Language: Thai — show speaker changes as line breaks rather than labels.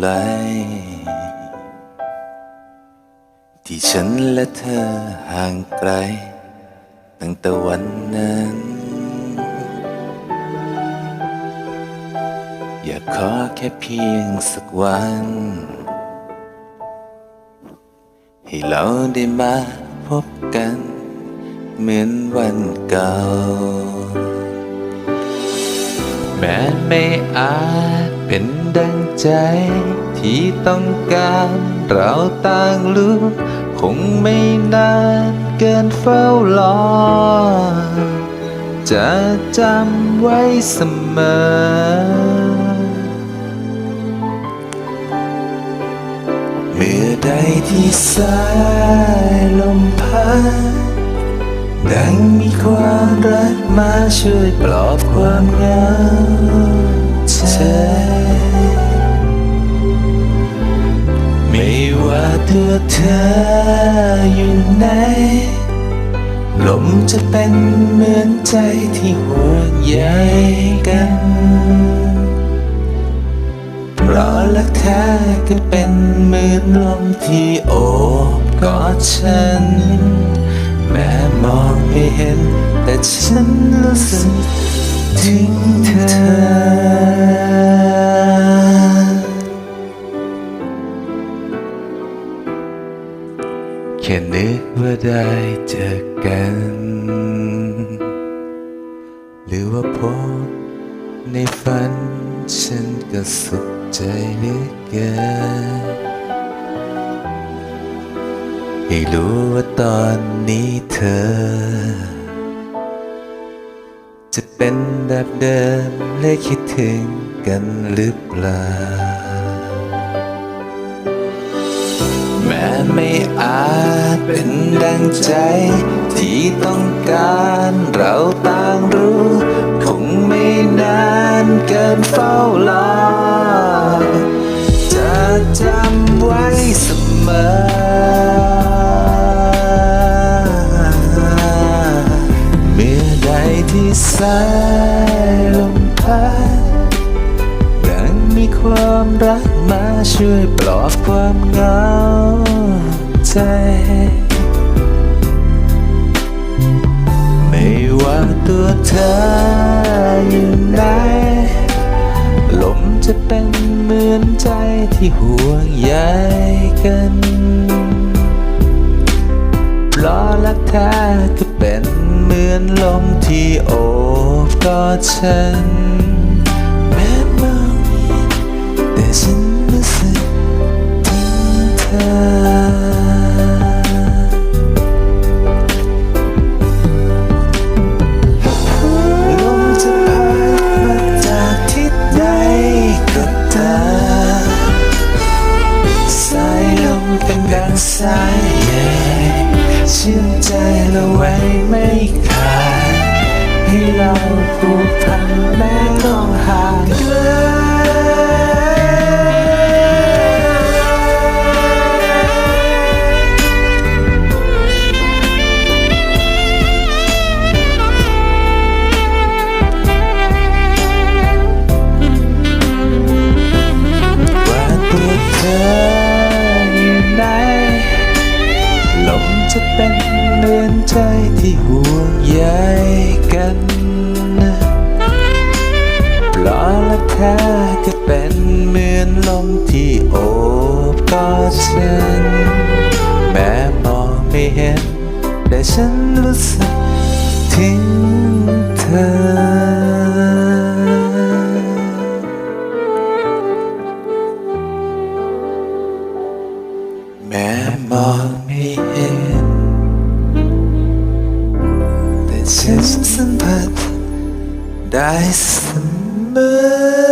ไหรที่ฉันและเธอห่างไกล ตั้งแต่วันนั้น อยากขอแค่เพียงสักวัน ให้เราได้มาพบกัน เหมือนวันเก่า แม้ไม่อาจเป็นดังใจ ที่ต้องการเราต่างรู้คงไม่นานเกินเฝ้ารอ จะจำไว้เสมอเมื่อใดที่สายลมพัด ความรักมาช่วยปลอบความเหงาใจไม่ว่าตัวเธออยู่ไหนลมจะเป็นเหมือนใจที่ห่วงใยกันเพราะรักแท้ก็เป็นเหมือนลมที่โอบกอดฉัน แม้มองไม่เห็น แต่ฉันรู้สึกถึงเธอ แค่นึกว่าได้เจอกัน หรือว่าพบในฝันฉันก็สุขใจเหลือเกิน ให้รู้ว่าตอนนี้เธอ จะเป็นแบบเดิมและคิดถึงกันหรือเปล่า แม้ไม่อาจเป็นดังใจ ที่ต้องการเราต่างรู้ คงไม่นานเกินเฝ้ารอ ช่วยปลอบความเหงาใจ ไม่ว่าตัวเธออยู่ไหนลมจะเป็นเหมือนใจที่ห่วงใยกันเพราะรักแท้ก็เป็นเหมือนลมที่โอบกอดฉันแม้มองไม่เห็นแต่ฉัน เป็นดังสายใยชื่นใจเราไว้ไม่ขาดให้เราผูกพันแม้ จะเป็นเหมือนใจที่ห่วงใยกันเพราะรักแท้ก็เป็นเหมือนลมที่โอบกอดฉัน แม้มองไม่เห็น แต่ฉันรู้สึกถึงเธอ แม้มองไม่เห็น แต่ฉันสัมผัสได้เสมอ